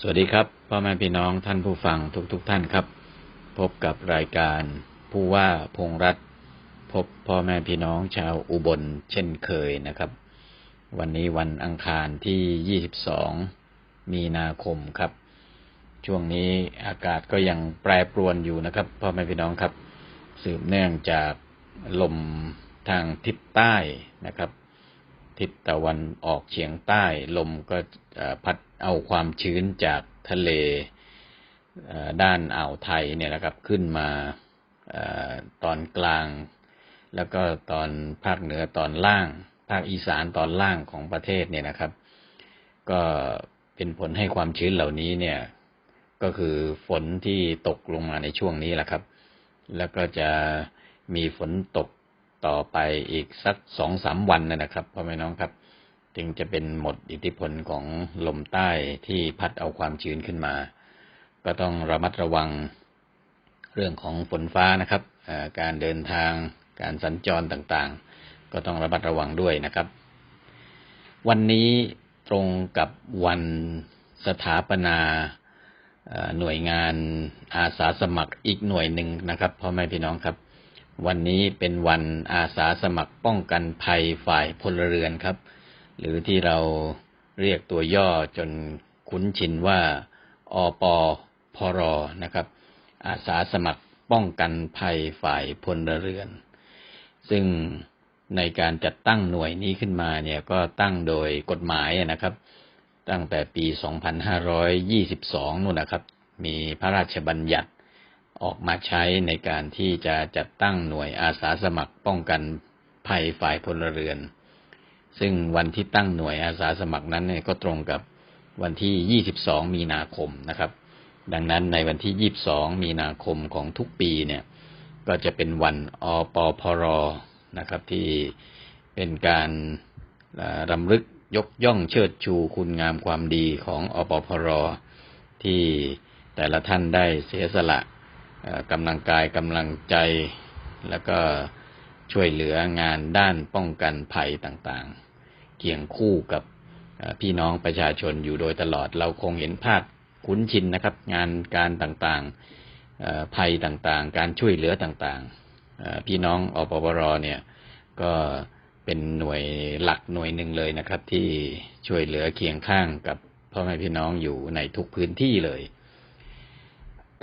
สวัสดีครับพ่อแม่พี่น้องท่านผู้ฟังทุกๆทท่านครับ พบกับรายการผู้ว่าพงษ์รัฐพบพ่อแม่พี่น้องชาวอุบลเช่นเคยนะครับ วันนี้วันอังคารที่ 22 มีนาคมครับ ช่วงนี้อากาศก็ยังแปรปรวนอยู่นะครับพ่อแม่พี่น้องครับ สืบเนื่องจากลมทางทิศใต้นะครับ ทิศตะวันออกเฉียงใต้ลมก็พัด เอาความชื้นจากทะเลด้านอ่าวไทยเนี่ยนะครับขึ้นมาตอนกลาง แล้วก็ตอนภาคเหนือตอนล่าง ภาคอีสานตอนล่างของประเทศเนี่ยนะครับ ก็เป็นผลให้ความชื้นเหล่านี้เนี่ยก็คือฝนที่ตกลงมาในช่วงนี้แหละครับ แล้วก็จะมีฝนตกต่อไปอีกสักสองสามวันนะครับพ่อแม่น้องครับ จึงจะเป็นหมดอิทธิพลของลมใต้ที่พัดเอาความชื้นขึ้นมา ก็ต้องระมัดระวังเรื่องของฝนฟ้านะครับ การเดินทาง การสัญจรต่างๆ ก็ต้องระมัดระวังด้วยนะครับ วันนี้ตรงกับวันสถาปนาหน่วยงานอาสาสมัครอีกหน่วยหนึ่งนะครับพ่อแม่พี่น้องครับ วันนี้เป็นวันอาสาสมัครป้องกันภัยฝ่ายพลเรือนครับ หรือที่เราเรียกตัวย่อจนคุ้นชินว่าอปพรนะครับ อาสาสมัครป้องกันภัยฝ่ายพลเรือน ซึ่งในการจัดตั้งหน่วยนี้ขึ้นมาเนี่ยก็ตั้งโดยกฎหมายนะครับ ตั้งแต่ปี 2522 นู่นนะครับ มีพระราชบัญญัติออกมาใช้ในการที่จะจัดตั้งหน่วยอาสาสมัครป้องกันภัยฝ่ายพลเรือน ซึ่งวันที่ตั้งหน่วยอาสาสมัครนั้นเนี่ยก็ตรงกับวันที่ 22 มีนาคมนะครับ ดังนั้นในวันที่ 22 มีนาคมของทุกปีเนี่ย ก็จะเป็นวันอปพรนะครับ ที่เป็นการรำลึกยกย่องเชิดชูคุณงามความดีของอปพรที่แต่ละท่านได้เสียสละกำลังกายกำลังใจแล้วก็ช่วยเหลืองานด้านป้องกันภัยต่างๆ เคียงคู่กับพี่น้องประชาชนอยู่โดยตลอด เราคงเห็นภาพคุ้นชินนะครับ งานการต่างๆภัยต่างๆ การช่วยเหลือต่างๆพี่น้องอปปรเนี่ยก็เป็นหน่วยหลักหน่วยหนึ่งเลยนะครับ ที่ช่วยเหลือเคียงข้างกับพ่อแม่พี่น้องอยู่ในทุกพื้นที่เลย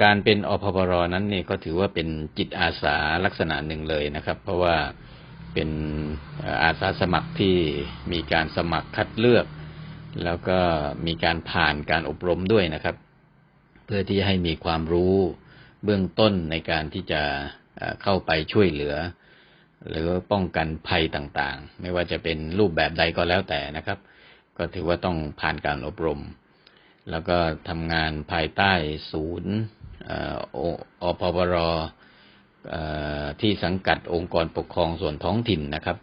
การเป็นอพปรนั้นเนี่ยก็ถือว่าเป็นจิตอาสาลักษณะหนึ่งเลยนะครับ เพราะว่า เป็นอาสาสมัครที่มีการสมัครคัดเลือก แล้วก็มีการผ่านการอบรมด้วยนะครับ เพื่อที่ให้มีความรู้เบื้องต้นในการที่จะเข้าไปช่วยเหลือ หรือป้องกันภัยต่างๆ ไม่ว่าจะเป็นรูปแบบใดก็แล้วแต่นะครับ ก็ถือว่าต้องผ่านการอบรม แล้วก็ทำงานภายใต้ศูนย์อ่อโออพปรเอ่อ ที่สังกัดองค์กรปกครองส่วนท้องถิ่นนะครับ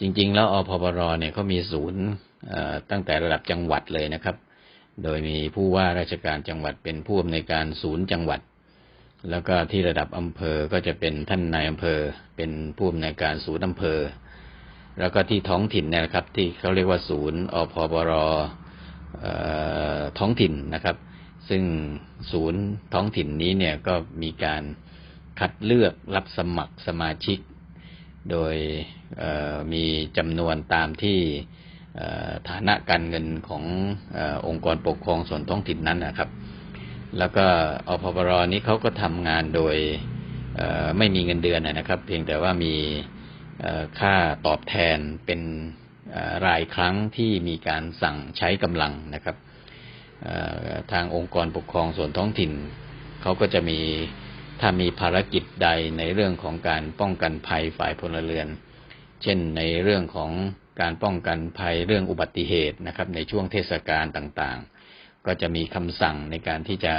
จริง ๆ แล้วอพปรเนี่ยเขามีศูนย์ตั้งแต่ระดับจังหวัดเลยนะครับ โดยมีผู้ว่าราชการจังหวัดเป็นผู้อำนวยการศูนย์จังหวัด แล้วก็ที่ระดับอำเภอก็จะเป็นท่านนายอำเภอ เป็นผู้อำนวยการศูนย์อำเภอ แล้วก็ที่ท้องถิ่นเนยนะครับ ที่เขาเรียกว่าศูนย์อพปรท้องถิ่นนะครับ ซึ่งศูนย์ท้องถิ่นนี้เนี่ยก็มีการ คัดเลือกรับสมัครสมาชิก โดยมีจำนวนตามที่ฐานะการเงินขององค์กรปกครองส่วนท้องถิ่นนั้นนะครับ แล้วก็อพปรนี้เขาก็ทำงานโดยไม่มีเงินเดือนนะครับ เพียงแต่ว่ามีค่าตอบแทนเป็นรายครั้งที่มีการสั่งใช้กำลังนะครับทางองค์กรปกครองส่วนท้องถิ่นเขาก็จะมี ถ้ามีภารกิจใดในเรื่องของการป้องกันภัยฝ่ายพลเรือน เช่นในเรื่องของการป้องกันภัยเรื่องอุบัติเหตุนะครับ ในช่วงเทศกาลต่างๆ ก็จะมีคำสั่งในการที่จะ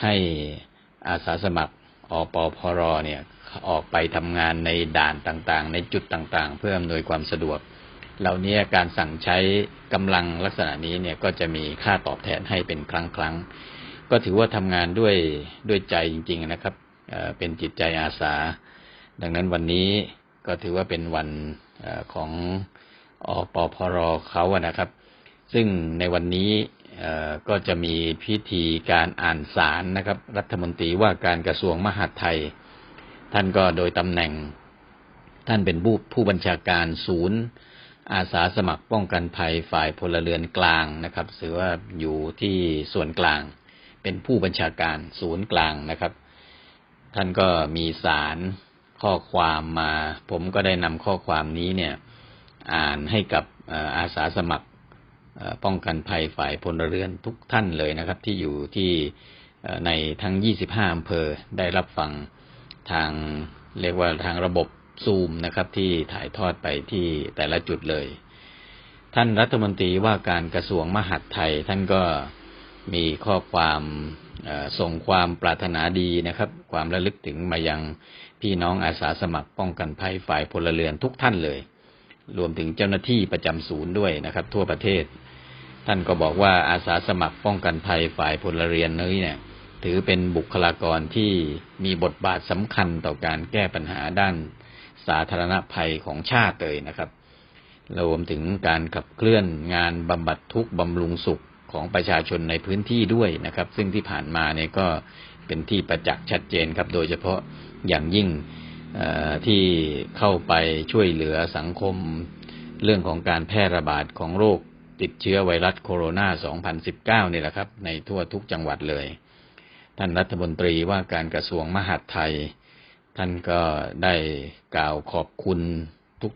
ให้อาสาสมัครอปพรเนี่ยออกไปทำงานในด่านต่างๆ ในจุดต่างๆ เพื่ออำนวยความสะดวก เหล่านี้การสั่งใช้กำลังลักษณะนี้เนี่ยก็จะมีค่าตอบแทนให้เป็นครั้งครั้งๆ ก็ถือว่าทำงานด้วยด้วยใจจริง ๆ นะครับเป็นจิตใจอาสา ดังนั้นวันนี้ก็ถือว่าเป็นวันของอปพรเขาอะนะครับ ซึ่งในวันนี้ก็จะมีพิธีการอ่านสารนะครับ รัฐมนตรีว่าการกระทรวงมหาดไทย ท่านก็โดยตำแหน่ง ท่านเป็นผู้ผู้บัญชาการศูนย์ อาสาสมัครป้องกันภัยฝ่ายพลเรือนกลางนะครับถือว่าอยู่ที่ส่วนกลาง เป็นผู้บัญชาการศูนย์กลางนะครับ ท่านก็มีสารข้อความมา ผมก็ได้นำข้อความนี้เนี่ย อ่านให้กับอาสาสมัครป้องกันภัยฝ่ายพลเรือนทุกท่านเลยนะครับ ที่อยู่ที่ในทั้ง 25 อำเภอได้รับฟังทางเรียกว่าทางระบบซูมนะครับ ที่ถ่ายทอดไปที่แต่ละจุดเลย ท่านรัฐมนตรีว่าการกระทรวงมหาดไทยท่านก็ มีข้อความส่งความปรารถนาดีนะครับ ความระลึกถึงมายังพี่น้องอาสาสมัครป้องกันภัยฝ่ายพลเรือนทุกท่านเลย รวมถึงเจ้าหน้าที่ประจำศูนย์ด้วยนะครับ ทั่วประเทศ ท่านก็บอกว่าอาสาสมัครป้องกันภัยฝ่ายพลเรือนนี้เนี่ย ถือเป็นบุคลากรที่มีบทบาทสำคัญต่อการแก้ปัญหาด้านสาธารณภัยของชาติเลยนะครับรวมถึงการขับเคลื่อนงานบำบัดทุกข์บำรุงสุข ของประชาชนในพื้นที่ด้วยนะครับ ซึ่งที่ผ่านมาเนี่ยก็เป็นที่ประจักษ์ชัดเจนครับ โดยเฉพาะอย่างยิ่งที่เข้าไปช่วยเหลือสังคมเรื่องของการแพร่ระบาดของโรคติดเชื้อไวรัสโคโรนา 2019 นี่แหละครับ ในทั่วทุกจังหวัดเลย ท่านรัฐมนตรีว่าการกระทรวงมหาดไทย ท่านก็ได้กล่าวขอบคุณ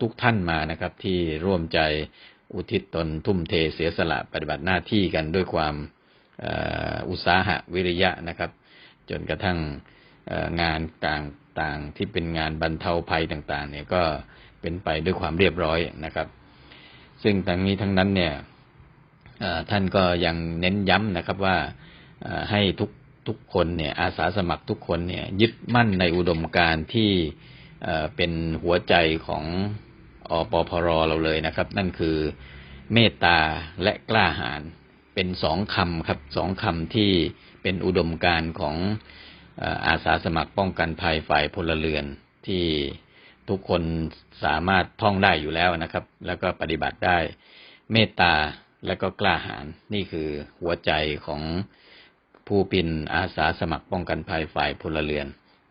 ทุกๆทท่านมานะครับ ที่ร่วมใจ อุทิศตนทุ่มเทเสียสละปฏิบัติหน้าที่กันด้วยความอุตสาหะวิริยะนะครับ จนกระทั่งงานต่างๆที่เป็นงานบรรเทาภัยต่างๆ เนี่ยก็เป็นไปด้วยความเรียบร้อยนะครับ ซึ่งทั้งนี้ทั้งนั้นเนี่ยท่านก็ยังเน้นย้ำนะครับว่าให้ทุกทุกคนเนี่ยอาสาสมัครทุกคนเนี่ยยึดมั่นในอุดมการณ์ที่เป็นหัวใจของ อปพรเราเลยนะครับ นั่นคือเมตตาและกล้าหาญเป็นสองคำครับสองคำที่เป็นอุดมการณ์ของเอ่ออาสาสมัครป้องกันภัยฝ่ายพลเรือนที่ทุกคนสามารถท่องได้อยู่แล้วนะครับ แล้วก็ปฏิบัติได้ เมตตาและก็กล้าหาญนี่คือหัวใจของผู้เป็นอาสาสมัครป้องกันภัยฝ่ายพลเรือน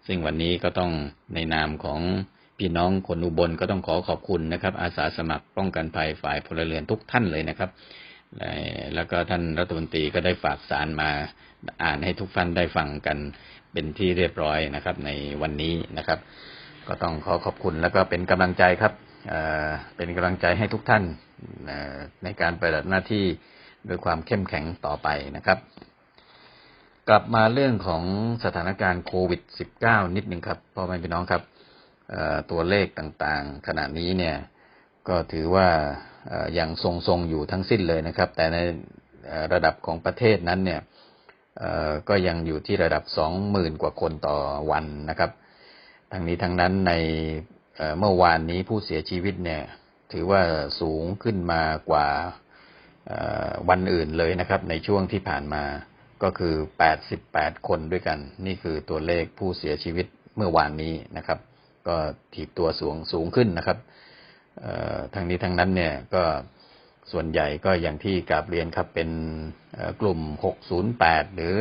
ซึ่งวันนี้ก็ต้องในนามของ พี่น้องคนอุบลก็ต้องขอขอบคุณนะครับ อาสาสมัครป้องกันภัยฝ่ายพลเรือนทุกท่านเลยนะครับและแล้วก็ท่านรัฐมนตรีก็ได้ฝากสารมาอ่านให้ทุกท่านได้ฟังกันเป็นที่เรียบร้อยนะครับ ในวันนี้นะครับ ก็ต้องขอขอบคุณแล้วก็เป็นกำลังใจครับเป็นกำลังใจให้ทุกท่านในการปฏิบัติหน้าที่ด้วยความเข้มแข็งต่อไปนะครับ กลับมาเรื่องของสถานการณ์โควิด -19 นิดหนึ่งครับพ่อแม่พี่น้องครับ ตัวเลขต่างๆ ขณะนี้เนี่ยก็ถือว่าเอ่อยังทรงๆอยู่ทั้งสิ้นเลยนะครับ แต่ในระดับของประเทศนั้นเนี่ยก็ยังอยู่ที่ระดับสองหมื่นกว่าคนต่อวันนะครับ ทั้งนี้ทั้งนั้นในเมื่อวานนี้ผู้เสียชีวิตเนี่ยถือว่าสูงขึ้นมากว่าวันอื่นเลยนะครับ ในช่วงที่ผ่านมาก็คือ 88 คนด้วยกัน นี่คือตัวเลขผู้เสียชีวิตเมื่อวานนี้นะครับ ก็ถีบตัวสูงสูงขึ้นนะครับทั้งนี้ทั้งนั้นเนี่ยก็ส่วนใหญ่ก็อย่างที่กราบเรียนครับเป็นกลุ่ม 608 หรือ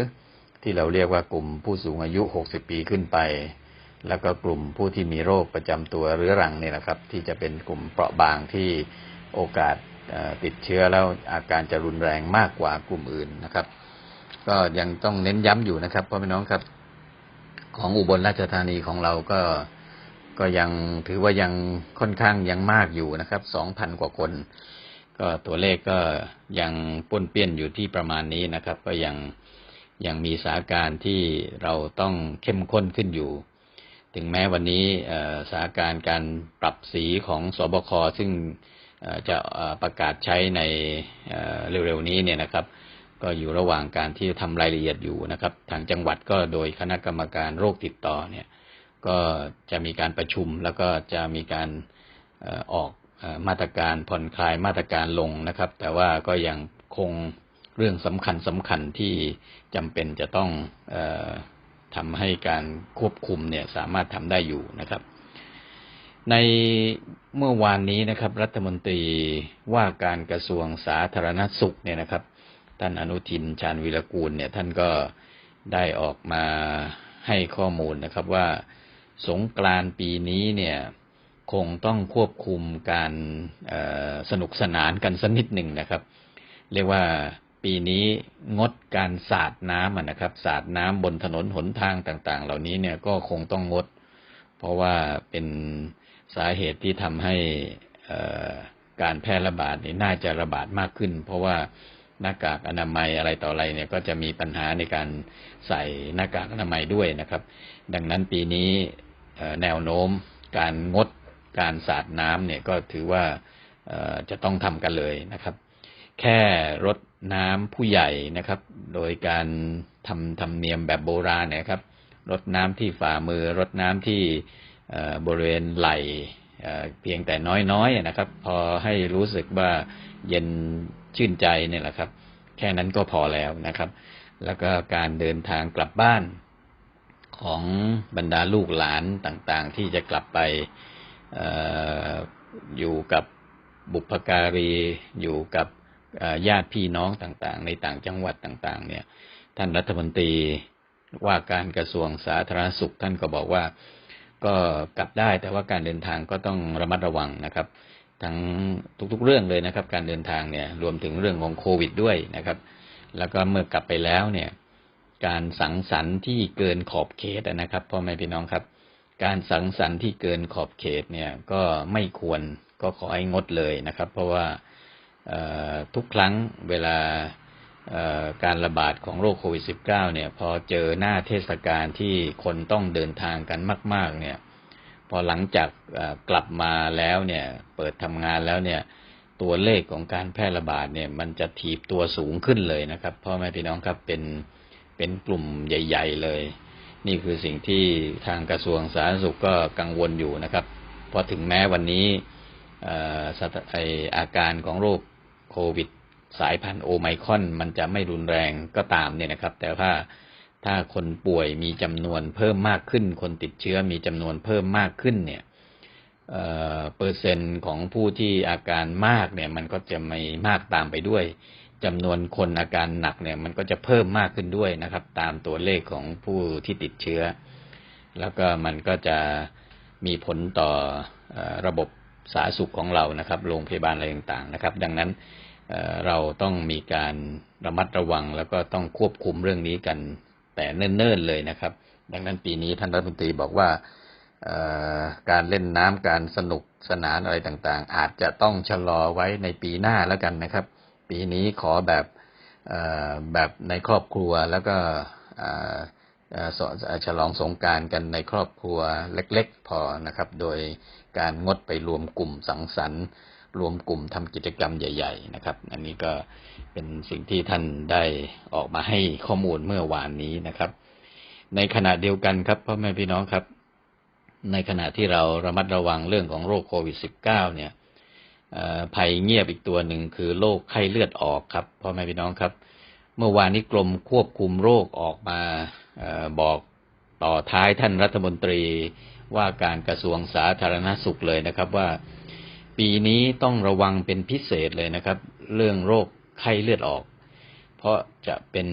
ที่เราเรียกว่ากลุ่มผู้สูงอายุ 60 ปีขึ้นไป แล้วก็กลุ่มผู้ที่มีโรคประจำตัวเรื้อรังเนี่ยนะครับ ที่จะเป็นกลุ่มเปราะบางที่โอกาสติดเชื้อแล้วอาการจะรุนแรงมากกว่ากลุ่มอื่นนะครับ ก็ยังต้องเน้นย้ำอยู่นะครับพ่อพี่น้องครับ ของอุบลราชธานีของเราก็ ก็ยังถือว่ายังค่อนข้างยังมากอยู่นะครับสองพันกว่าคน ก็ตัวเลขก็ยังป้นเปี้ยนอยู่ที่ประมาณนี้นะครับ ก็ยังยังมีสาการที่เราต้องเข้มข้นขึ้นอยู่ ถึงแม้วันนี้สาการการปรับสีของสบคซึ่งจะประกาศใช้ในเร็วๆนี้เนี่ยนะครับ ก็อยู่ระหว่างการที่ทำรายละเอียดอยู่นะครับ ทางจังหวัดก็โดยคณะกรรมการโรคติดต่อเนี่ย ก็จะมีการประชุมแล้วก็จะมีการออกมาตรการผ่อนคลายมาตรการลงนะครับ แต่ว่าก็ยังคงเรื่องสำคัญสำคัญที่จำเป็นจะต้องออทำให้การควบคุมเนี่ยสามารถทำได้อยู่นะครับ ในเมื่อวานนี้นะครับ รัฐมนตรีว่าการกระทรวงสาธารณสุขเนี่ยนะครับ ท่านอนุทินชาญวิรกูลเนี่ยท่านก็ได้ออกมาให้ข้อมูลนะครับว่า สงกรานปีนี้เนี่ยคงต้องควบคุมการสนุกสนานกันสักนิดหนึ่งนะครับ เรียกว่าปีนี้งดการสาดน้ำนะครับ สาดน้ำบนถนนหนทางต่าง ๆ เหล่านี้เนี่ยก็คงต้องงด เพราะว่าเป็นสาเหตุที่ทำให้การแพร่ระบาดนี่น่าจะระบาดมากขึ้น เพราะว่าหน้ากากอนามัยอะไรต่ออะไรเนี่ยก็จะมีปัญหาในการใส่หน้ากากอนามัยด้วยนะครับ ดังนั้นปีนี้ แนวโน้มการงดการสาดน้ำเนี่ยก็ถือว่าจะต้องทำกันเลยนะครับ แค่รดน้ำผู้ใหญ่นะครับ โดยการทำธรรมเนียมแบบโบราณเนยครับรดน้ำที่ฝ่ามือรดน้ำที่บริเวณไหล่เพียงแต่น้อยๆนะครับ พอให้รู้สึกว่าเย็นชื่นใจเนี่ยแหละครับ แค่นั้นก็พอแล้วนะครับ แล้วก็การเดินทางกลับบ้าน ของบรรดาลูกหลานต่างๆ ที่จะกลับไปออยู่กับบุพการีอยู่กับญาติพี่น้องต่างๆ ในต่างจังหวัดต่าง ๆ เนี่ย ท่านรัฐมนตรีว่าการกระทรวงสาธารณสุขท่านก็บอกว่าก็กลับได้แต่ว่าการเดินทางก็ต้องระมัดระวังนะครับ ทั้งทุกๆเรื่องเลยนะครับ การเดินทางเนี่ยรวมถึงเรื่องของโควิดด้วยนะครับ แล้วก็เมื่อกลับไปแล้วเนี่ย การสังสรรค์ที่เกินขอบเขตนะครับพ่อแม่พี่น้องครับ การสังสรรค์ที่เกินขอบเขตเนี่ยก็ไม่ควรก็ขอให้งดเลยนะครับ เพราะว่าทุกครั้งเวลาการระบาดของโรคโควิด -19 เนี่ย พอเจอหน้าเทศกาลที่คนต้องเดินทางกันมาก ๆ เนี่ย พอหลังจากกลับมาแล้วเนี่ย เปิดทำงานแล้วเนี่ย ตัวเลขของการแพร่ระบาดเนี่ย มันจะถีบตัวสูงขึ้นเลยนะครับพ่อแม่พี่น้องครับเป็น เป็นกลุ่มใหญ่ ๆ เลย นี่คือสิ่งที่ทางกระทรวงสาธารณสุขก็กังวลอยู่นะครับ เพราะถึงแม้วันนี้อาการของโรคโควิดสายพันธุ์โอไมคอนมันจะไม่รุนแรงก็ตามเนี่ยนะครับ แต่ว่าถ้าคนป่วยมีจำนวนเพิ่มมากขึ้น คนติดเชื้อมีจำนวนเพิ่มมากขึ้นเนี่ยเเปอร์เซ็นต์ของผู้ที่อาการมากเนี่ย มันก็จะไม่มากตามไปด้วย จำนวนคนอาการหนักเนี่ย มันก็จะเพิ่มมากขึ้นด้วยนะครับ ตามตัวเลขของผู้ที่ติดเชื้อ แล้วก็มันก็จะมีผลต่ออระบบสาธารณสุขของเรานะครับ โรงพยาบาลอะไรต่างๆนะครับ ดังนั้นเเราต้องมีการระมัดระวัง แล้วก็ต้องควบคุมเรื่องนี้กันแต่เนิ่นๆเลยนะครับ ดังนั้นปีนี้ท่านรัฐมนตรีบอกว่าการเล่นน้ำการสนุกสนานอะไรต่างๆ อาจจะต้องชะลอไว้ในปีหน้าแล้วกันนะครับ ปีนี้ขอแบบแบบในครอบครัวแล้วก็ฉลองสงการกันในครอบครัวเล็ก ๆ พอนะครับ โดยการงดไปรวมกลุ่มสังสรรค์รวมกลุ่มทำกิจกรรมใหญ่ ๆ นะครับ อันนี้ก็เป็นสิ่งที่ท่านได้ออกมาให้ข้อมูลเมื่อวานนี้นะครับ ในขณะเดียวกันครับพ่อแม่พี่น้องครับ ในขณะที่เราระมัดระวังเรื่องของโรคโควิด -19 เนี่ย ภัยเงียบอีกตัวหนึ่งคือโรคไข้เลือดออกครับพ่อแม่พี่น้องครับ เมื่อวานนี้กรมควบคุมโรคออกมาบอกต่อท้ายท่านรัฐมนตรีว่าการกระทรวงสาธารณสุขเลยนะครับว่า ปีนี้ต้องระวังเป็นพิเศษเลยนะครับ เรื่องโรคไข้เลือดออก เพราะจะเป็น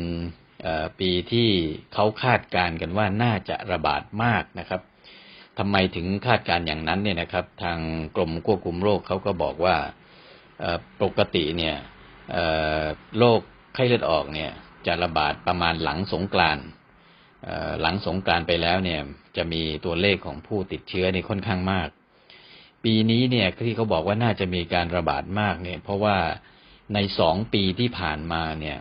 ปีที่เขาคาดการณ์กันว่าน่าจะระบาดมากนะครับ ทำไมถึงคาดการ์อย่างนั้นเนี่ยนะครับ ทางกรมควบคุมโรคเขาก็บอกว่าปกติเนี่ยโรคไข้เลือดออกเนี่ย จะระบาดประมาณหลังสงกรานหลังสงกรานไปแล้วเนี่ย จะมีตัวเลขของผู้ติดเชื้อในค่อนข้างมาก ปีนี้เนี่ยที่เขาบอกว่าน่าจะมีการระบาดมากเนี่ย เพราะว่าในสองปีที่ผ่านมาเนี่ย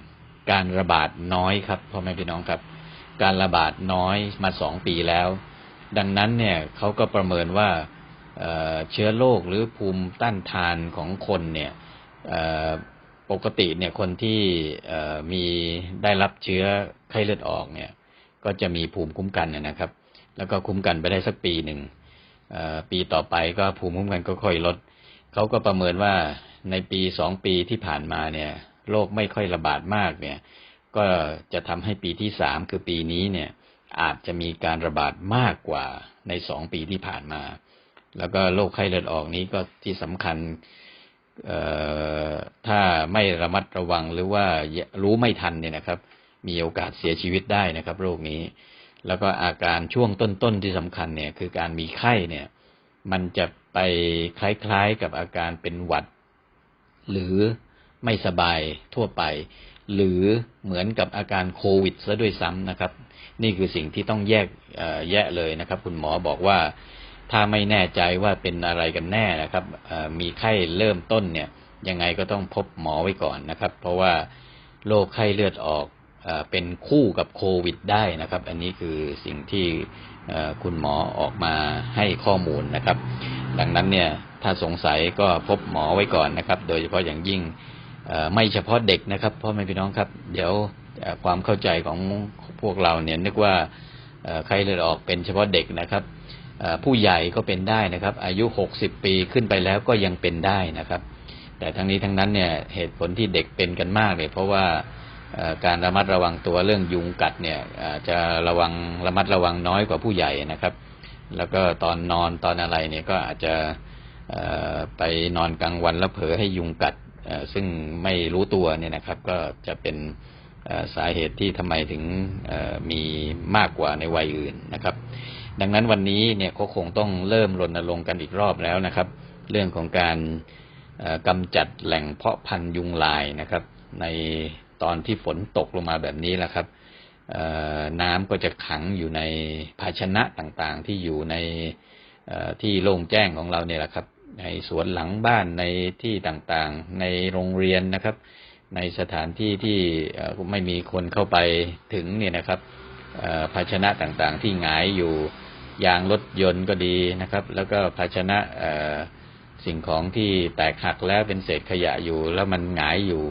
การระบาดน้อยครับพ่อแม่พี่น้องครับ การระบาดน้อยมาสองปีแล้ว ดังนั้นเนี่ยเขาก็ประเมินว่าเเชื้อโรคหรือภูมิต้านทานของคนเนี่ยปกติเนี่ยคนที่มีได้รับเชื้อไข้เลือดออกเนี่ย ก็จะมีภูมิคุ้มกันนะนะครับ แล้วก็คุ้มกันไปได้สักปีหนึ่งปีต่อไปก็ภูมิคุ้มกันก็ค่อยลดเขาก็ประเมินว่าในปีสองปีที่ผ่านมาเนี่ยโรคไม่ค่อยระบาดมากเนี่ย ก็จะทำให้ปีที่สามคือปีนี้เนี่ย อาจจะมีการระบาดมากกว่าในสองปีที่ผ่านมา แล้วก็โรคไข้เลือดออกนี้ก็ที่สำคัญเอ่อถ้าไม่ระมัดระวังหรือว่ารู้ไม่ทันเนี่ยนะครับ มีโอกาสเสียชีวิตได้นะครับ โรคนี้ แล้วก็อาการช่วงต้นๆที่สำคัญเนี่ย คือการมีไข้เนี่ย มันจะไปคล้ายๆกับอาการเป็นหวัด หรือไม่สบายทั่วไป หรือเหมือนกับอาการโควิดซะด้วยซ้ำนะครับ นี่คือสิ่งที่ต้องแยกแยะเลยนะครับ คุณหมอบอกว่าถ้าไม่แน่ใจว่าเป็นอะไรกันแน่นะครับมีไข้เริ่มต้นเนี่ยยังไงก็ต้องพบหมอไว้ก่อนนะครับ เพราะว่าโรคไข้เลือดออกเป็นคู่กับโควิดได้นะครับ อันนี้คือสิ่งที่คุณหมอออกมาให้ข้อมูลนะครับ ดังนั้นเนี่ยถ้าสงสัยก็พบหมอไว้ก่อนนะครับ โดยเฉพาะอย่างยิ่ง ไม่เฉพาะเด็กนะครับพ่อแม่พี่น้องครับ เดี๋ยวความเข้าใจของพวกเราเนี่ยนึกว่าไข้เลือดออกเป็นเฉพาะเด็กนะครับผู้ใหญ่ก็เป็นได้นะครับ อายุหกสิบปีขึ้นไปแล้วก็ยังเป็นได้นะครับ แต่ทั้งนี้ทั้งนั้นเนี่ยเหตุผลที่เด็กเป็นกันมากเลยเพราะว่าการระมัดระวังตัวเรื่องยุงกัดเนี่ยจะระวังระมัดระวังน้อยกว่าผู้ใหญ่นะครับ แล้วก็ตอนนอนตอนอะไรเนี่ยก็อาจจะไปนอนกลางวันแล้วเผลอให้ยุงกัด ซึ่งไม่รู้ตัวเนี่ยนะครับ ก็จะเป็นสาเหตุที่ทำไมถึงมีมากกว่าในวัยอื่นนะครับ ดังนั้นวันนี้เนี่ยเขาคงต้องเริ่มรณรงค์กันอีกรอบแล้วนะครับ เรื่องของการกำจัดแหล่งเพาะพันธุ์ยุงลายนะครับ ในตอนที่ฝนตกลงมาแบบนี้แหละครับน้ำก็จะขังอยู่ในภาชนะต่างๆ ที่อยู่ในที่โล่งแจ้งของเราเนี่ยแหละครับ ในสวนหลังบ้านในที่ต่างๆ ในโรงเรียนนะครับ ในสถานที่ที่ไม่มีคนเข้าไปถึงเนี่ยนะครับภาชนะต่างๆ ที่หงายอยู่ยางรถยนต์ก็ดีนะครับ แล้วก็ภาชนะสิ่งของที่แตกหักแล้วเป็นเศษขยะอยู่ แล้วมันหงายอยู่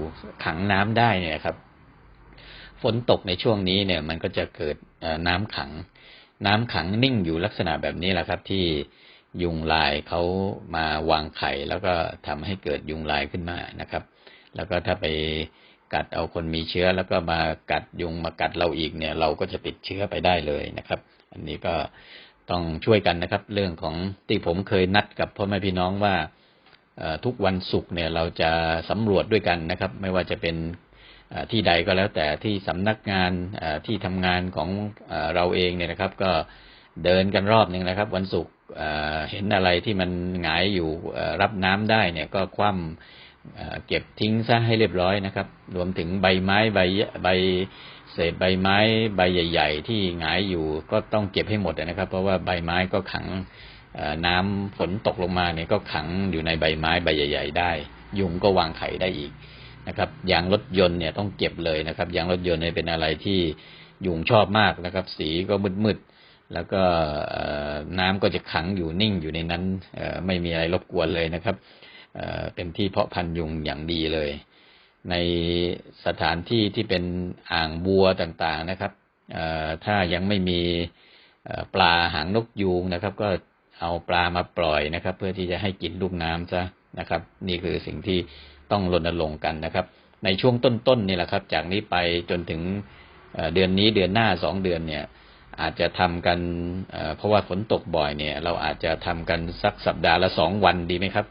ขังน้ำได้เนี่ยครับ ฝนตกในช่วงนี้เนี่ย มันก็จะเกิดน้ำขัง น้ำขังนิ่งอยู่ลักษณะแบบนี้แหละครับ ที่ ยุงลายเขามาวางไข่แล้วก็ทำให้เกิดยุงลายขึ้นมานะครับ แล้วก็ถ้าไปกัดเอาคนมีเชื้อแล้วก็มากัดยุงมากัดเราอีกเนี่ย เราก็จะติดเชื้อไปได้เลยนะครับ อันนี้ก็ต้องช่วยกันนะครับ เรื่องของที่ผมเคยนัดกับพ่อแม่พี่น้องว่าทุกวันศุกร์เนี่ยเราจะสำรวจด้วยกันนะครับ ไม่ว่าจะเป็นที่ใดก็แล้วแต่ที่สำนักงานที่ทำงานของเราเองเนี่ยนะครับ ก็ เดินกันรอบหนึ่งนะครับ วันศุกร์เห็นอะไรที่มันหงายอยู่รับน้ำได้เนี่ยก็คว่ำเก็บทิ้งซะให้เรียบร้อยนะครับ รวมถึงใบไม้ใบใบเศษใบไม้ใบใหญ่ ๆ ที่หงายอยู่ก็ต้องเก็บให้หมดนะครับ เพราะว่าใบไม้ก็ขังน้ำฝนตกลงมาเนี่ยก็ขังอยู่ในใบไม้ใบใหญ่ ๆ ได้ ยุงก็วางไข่ได้อีกนะครับยางรถยนต์เนี่ยต้องเก็บเลยนะครับยางรถยนต์เนี่ยเป็นอะไรที่ยุงชอบมากนะครับ สีก็มืดๆ แล้วก็น้ำก็จะขังอยู่นิ่งอยู่ในนั้นไม่มีอะไรรบกวนเลยนะครับเป็นที่เพาะพันธุ์ยุงอย่างดีเลย ในสถานที่ที่เป็นอ่างบัวต่างๆนะครับถ้ายังไม่มีปลาหางนกยูงนะครับ ก็เอาปลามาปล่อยนะครับ เพื่อที่จะให้กินลูกน้ำซะนะครับ นี่คือสิ่งที่ต้องรณรงค์กันนะครับ ในช่วงต้นๆนี่แหละครับ จากนี้ไปจนถึงเดือนนี้เดือนหน้าสองเดือนเนี่ย อาจจะทำกันเพราะว่าฝนตกบ่อยเนี่ย เราอาจจะทำกันสักสัปดาห์ละสองวันดีไหมครับ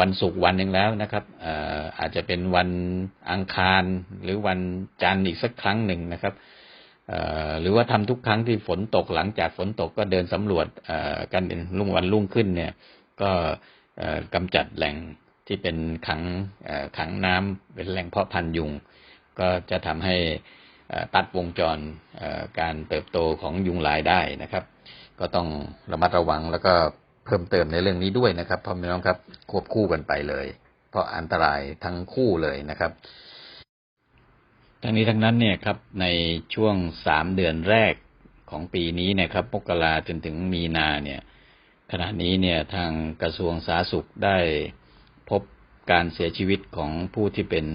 วันศุกร์วันหนึ่งแล้วนะครับอาจจะเป็นวันอังคารหรือวันจันทร์อีกสักครั้งหนึ่งนะครับหรือว่าทำทุกครั้งที่ฝนตกหลังจากฝนตกก็เดินสำรวจกันรุ่งวันรุ่งขึ้นเนี่ย ก็เอ่อกำจัดแหล่งที่เป็นขังขังน้ำเป็นแหล่งเพาะพันยุง ก็จะทำให้ ตัดวงจรการเติบโตของยุงลายได้นะครับ ก็ต้องระมัดระวังแล้วก็เพิ่มเติมในเรื่องนี้ด้วยนะครับพ่อแม่น้องครับควบคู่กันไปเลย เพราะอันตรายทั้งคู่เลยนะครับทั้งนี้ทั้งนั้นเนี่ยครับในช่วงสามเดือนแรกของปีนี้เนะครับมกราจนถึงมีนาเนี่ยขณะนี้เนี่ยทางกระทรวงสาธารณสุขได้พบการเสียชีวิตของผู้ที่เป็น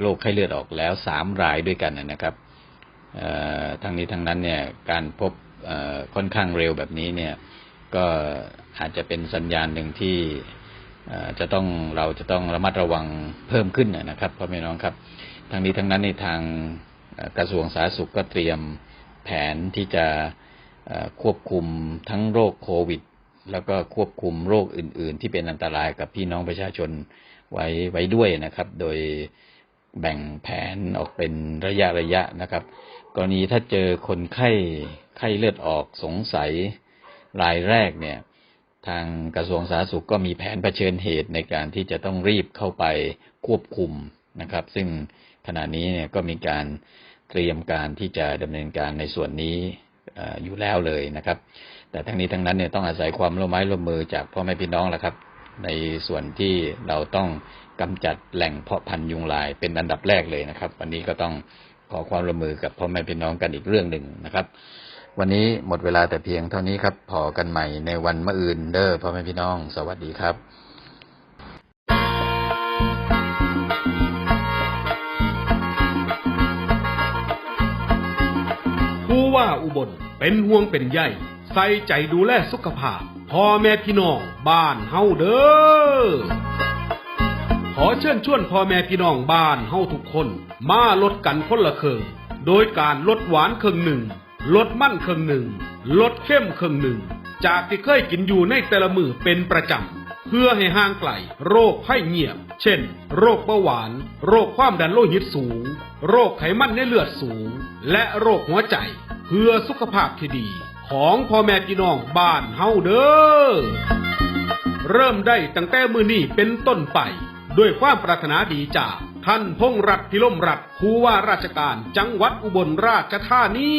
โรคไข้เลือดออกแล้วสามรายด้วยกันนะครับ ทั้งนี้ทั้งนั้นเนี่ยการพบค่อนข้างเร็วแบบนี้เนี่ยก็อาจจะเป็นสัญญาณหนึ่งที่จะต้องเราจะต้องระมัดระวังเพิ่มขึ้นนะครับพ่อแม่น้องครับ ทั้งนี้ทั้งนั้นในทางกระทรวงสาธารณสุขก็เตรียมแผนที่จะควบคุมทั้งโรคโควิด แล้วก็ควบคุมโรคอื่น ๆ ที่เป็นอันตรายกับพี่น้องประชาชนไว้ไว้ด้วยนะครับ โดยแบ่งแผนออกเป็นระยะระยะนะครับ กรณีถ้าเจอคนไข้ไข้เลือดออกสงสัยรายแรกเนี่ย ทางกระทรวงสาธารณสุขก็มีแผนเผชิญเหตุในการที่จะต้องรีบเข้าไปควบคุมนะครับ ซึ่งขณะนี้เนี่ยก็มีการเตรียมการที่จะดำเนินการในส่วนนี้ออยู่แล้วเลยนะครับ แต่ทั้งนี้ทั้งนั้นเนี่ยต้องอาศัยความร่วมไม้ร่วมมือจากพ่อแม่พี่น้องแหละครับ ในส่วนที่เราต้องกำจัดแหล่งเพาะพันธุ์ยุงลายเป็นอันดับแรกเลยนะครับ วันนี้ก็ต้อง ขอความร่วมมือกับพ่อแม่พี่น้องกันอีกเรื่องหนึ่งนะครับ วันนี้หมดเวลาแต่เพียงเท่านี้ครับ พอกันใหม่ในวันมะอื่นเด้อพ่อแม่พี่น้อง สวัสดีครับผู้ว่าอุบลเป็นห่วงเป็นใยใส่ใจดูแลสุขภาพพ่อแม่พี่น้องบ้านเฮาเด้อ ขอเชิญชวนพ่อแม่พี่น้องบ้านเฮาทุกคน มาลดกันคนละครึ่งโดยการลดหวานครึ่งหนึ่งลดมันครึ่งหนึ่งลดเข้มครึ่งหนึ่งจากที่เคยกินอยู่ในแต่ละมือเป็นประจำเพื่อให้ห่างไกลโรคไข้เงียบ เช่น โรคเบาหวาน โรคความดันโลหิตสูง โรคไขมันในเลือดสูง และโรคหัวใจ เพื่อสุขภาพที่ดี ของพ่อแม่พี่น้องบ้านเฮาเด้อเริ่มได้ตั้งแต่มือนี้เป็นต้นไป ด้วยความปรารถนาดีจาก ท่านพงษ์รัตพิลมรัตผู้ว่าราชการจังหวัดอุบลราชธานี